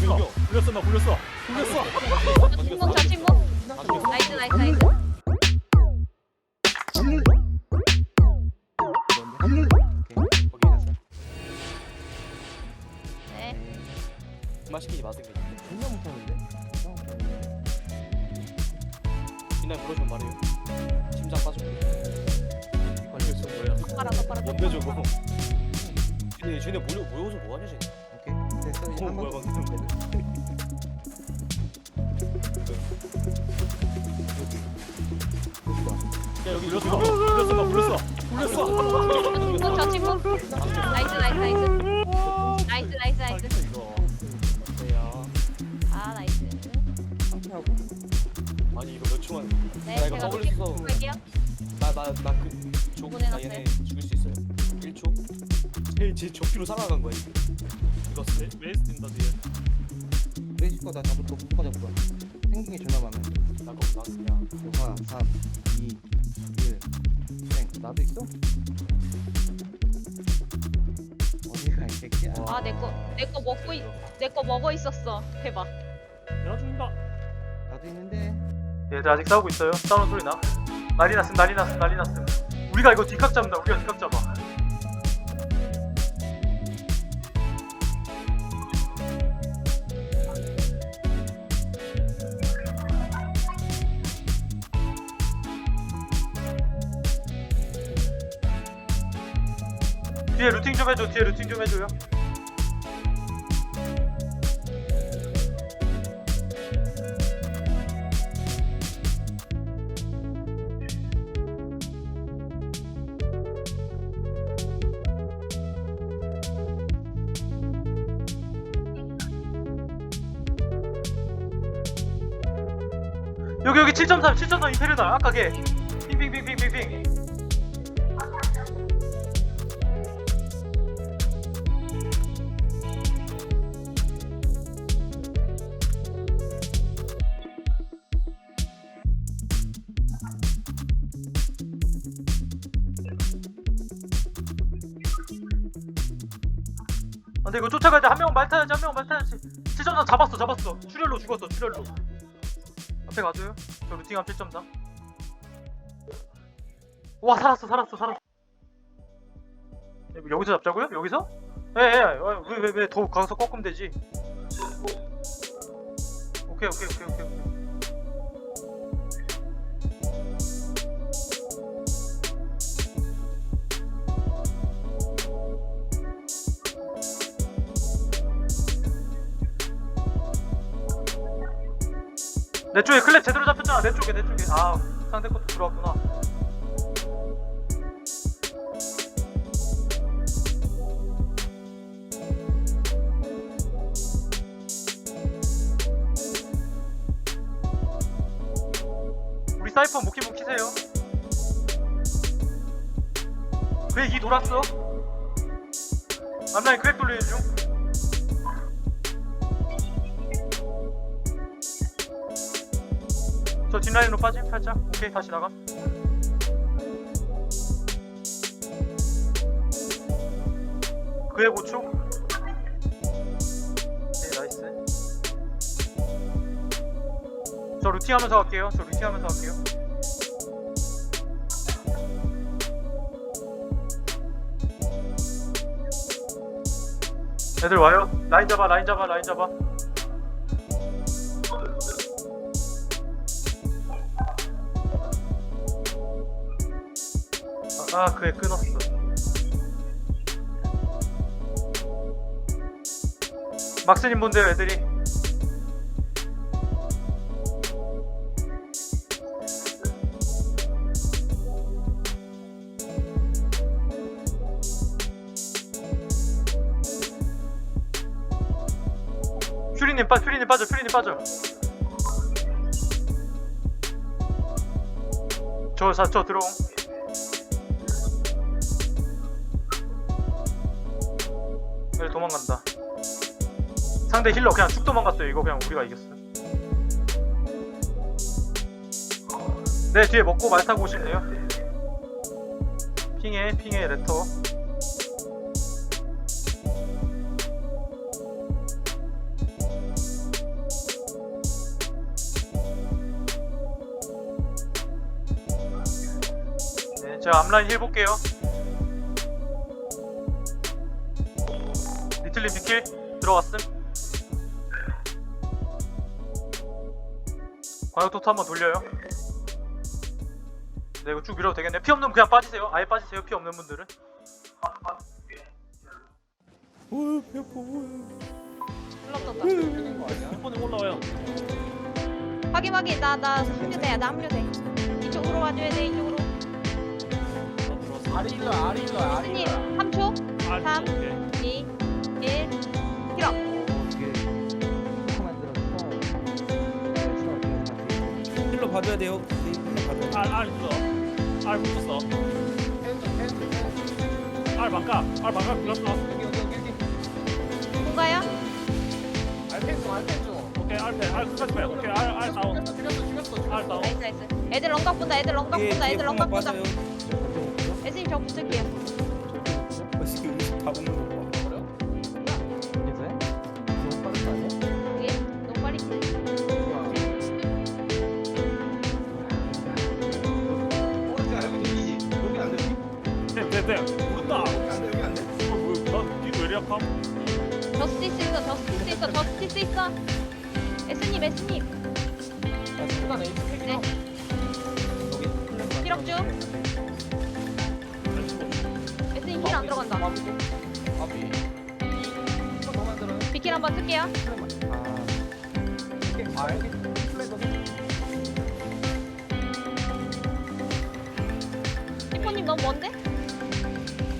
죽여. 굴렸어 나 굴렸어. 굴렸어. 저 침묵 저 침묵 나이스 나이스 나이스 네 시키지 마세요 그냥 존나 못하는데? 빛날 물어주면 말해요 심장 빠져 굴렸어 뭐야? 젓가락 젓가락 뭔데 저거? 쟤네 쟤네 모여, 모여서 뭐하냐 쟤네 어, 굴렸어. 굴렸어 나아네 얘네 죽일 수 있어요 1초 쟤쟤 적기로 살아간 거야 지금 이거 스- 웨이스 뛴다 뒤에. 레이시거 다 잡을 거 묶어 잡을 거야 생긴 게 존나 많아 나 그럼 나 그냥 5 4 3 2 1생 나도 있어? 어디가 이 새끼야 아 내 거 내 거 먹고 내거 먹어 있었어 대박 내가 죽인다. 나도 있는데 얘들 아직 싸우고 있어요. 싸우는 소리 나. 난리 났음, 난리 났음, 난리 났음. 우리가 이거 뒷각 잡는다. 우리가 뒷각 잡아. 뒤에 루팅 좀 해줘. 뒤에 루팅 좀 해줘요. 여기 여기 7.3, 7.3 이페르다. 아까 걔. 핑핑핑핑핑핑. 근데 이거 쫓아갈 때한명말 타야지 한명말 타야지. 7.3 잡았어 잡았어. 출혈로 죽었어 출혈로. 앞에 가줘요. 저 루팅함 7.3와 살았어 살았어 살았어. 여기서 잡자고요? 여기서? 예예 왜왜 더 가서 꺾으면 되지? 오케이 오케이 오케이 오케이 오케이 내 쪽에 클랩 제대로 잡혔잖아. 내 쪽에 내 쪽에. 아 상대 것도 들어왔구나. 우리 사이퍼 무키무 키세요. 그래 이 돌았어? 앞라인 크랙 돌리는 중 저 뒷라인으로 빠짐 살짝? 오케이 다시 나가. 그의 고추? 오케이 나이스. 저 루팅 하면서 갈게요. 저 루팅 하면서 갈게요. 애들 와요? 라인 잡아 라인 잡아 라인 잡아 아, 아 그래 끊었어. 막스님 본대요 애들이. 퓨리님 빠 퓨리님 빠져 퓨리님 빠져. 저저 들어옴 얘들 도망간다. 상대 힐러 그냥 죽 도망갔어요. 이거 그냥 우리가 이겼어 네 뒤에 먹고 말 타고 오실래요? 핑해 핑해 레터. 네, 제가 앞라인 해볼게요. 리틀리 비킬 들어왔음. 광역토트 한번 돌려요. 네 이거 쭉 밀어도 되겠네. 피 없는 분 그냥 빠지세요. 아예 빠지세요. 피 없는 분들은. 오 배고파 슬럽 떴다. 틀린 거 아니야? 올라와요 확인 확인 나나 합류돼 나 합류돼. 이쪽으로 와줘야 돼 이쪽으로. 아리 일로 아리 일로 아리 스님 3초 아 삼. 오케이 2 봐줘야 돼요. 봐줘야 돼. 알알 있어 알 붙었어 알 바꿔 알 바꿔 불렀어 뭔가요? 오케이 알패 알 끝까지 빼 오케이 알 알 다운 알 다운 나이스 나이스. 애들 렁각 본다 애들 렁각 뒤에 본다 뒤에 애들 렁각 본다. 에스님 저 붙을게요. 맛있게 음식 다 먹는 거 네네네 모른다 저스티스 있어 저스티스 있어. 에스님 에스님 네 힐업 중. 에스님 힐 안 들어간다. 비킬 한번 쓸게요. 히포님 너무 먼데?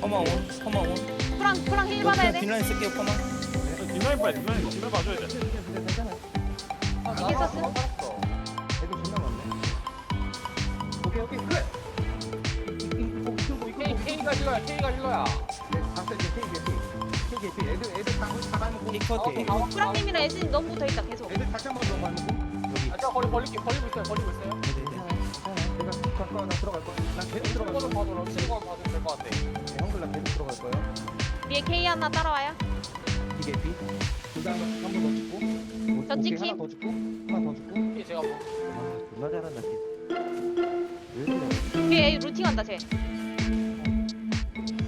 퍼마온, 퍼마온. 프랑 프랑 힐 받아야 돼. 뒷라인 쓸게요, 퍼마. 뒷라인 봐야 뒷라인 뒷라인 봐줘야 돼 이게 썼어? 애들 존나 많네. 오케이 오케이. K가 힐러야, K가 케이크 케이크 케이크 애들 애들 다다 가는. 거. 프랑님이랑 에스님 너무 붙어 있다 계속. 애들 다시 한번 더 가는 거. 아, 저 거리 벌리기, 벌리고 있어요, 벌리고 있어요. 내가 잠깐 나 들어갈 거야. 난 계속 들어갈 거야. 봐도, 이거 봐도 위에 K 하나 따라와요. 이게 비. 그 다음에 한번더 죽고. 저 오케이, 찍힘. 하나 더 죽고. 하나 더 죽고. K 제가 뭐, 아, 존나 잘한다. 왜 그래? 뒤에 루팅한다 쟤.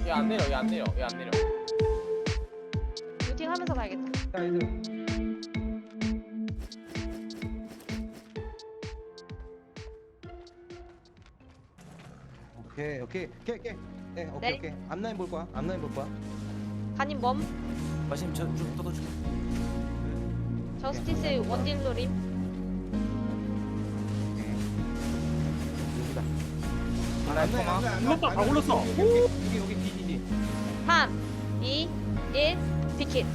얘안 내려, 얘 안 내려, 얘 안 내려. 루팅하면서 가야겠다. 야 애들. 오케이 오케이 오케이 오케이. 네 오케이 네. 오케이. 앞라인 볼 거야. 앞라인 볼 거야. 멈. 마시면 저좀 떠줘줘. 저스티스 원딜 노림. 여기다. 앞라인 퍼마. 굴렀다 다 굴렀어 여기 여기 뒤뒤뒤. 3 2 1 비킬.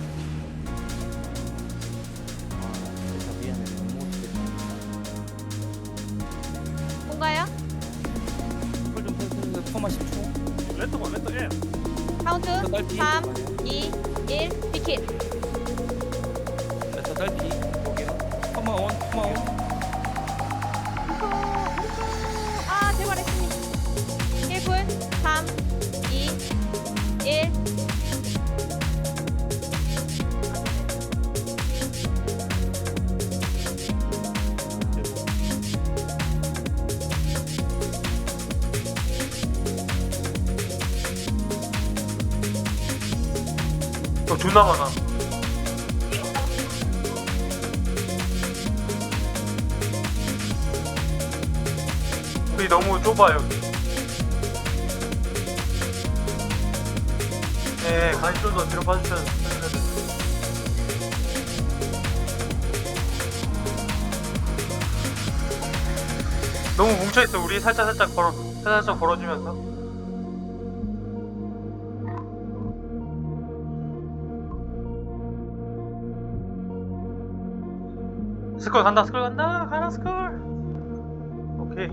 아 진짜 미안해. 뭔가요? 좀 터주세요. 퍼마 10초. 레터건 레터 엔 카운트 저 딸피. 3 2 1 비킬. 저 딸피. 여기요. 퍼마온, 퍼마온. 아 제발. 힐 저 존나 많아. 우리 너무 좁아 여기. 네, 좀더 뒤로 됩니다. 너무 뭉쳐있어. 우리 살짝 살짝 걸어, 살짝 살짝 걸어주면서. 스컬 간다 스컬 간다 가라 스컬 오케이.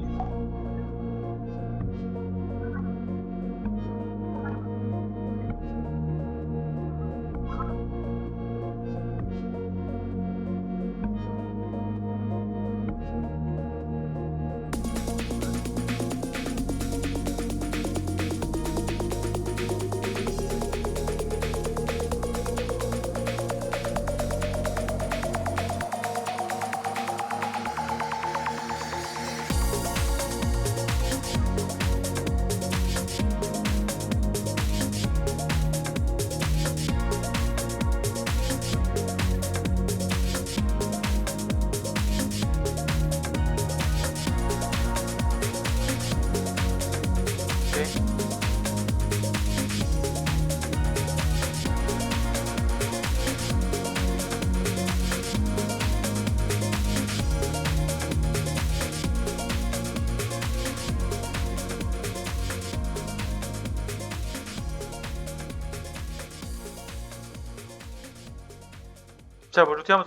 자, 뭐 루티 한번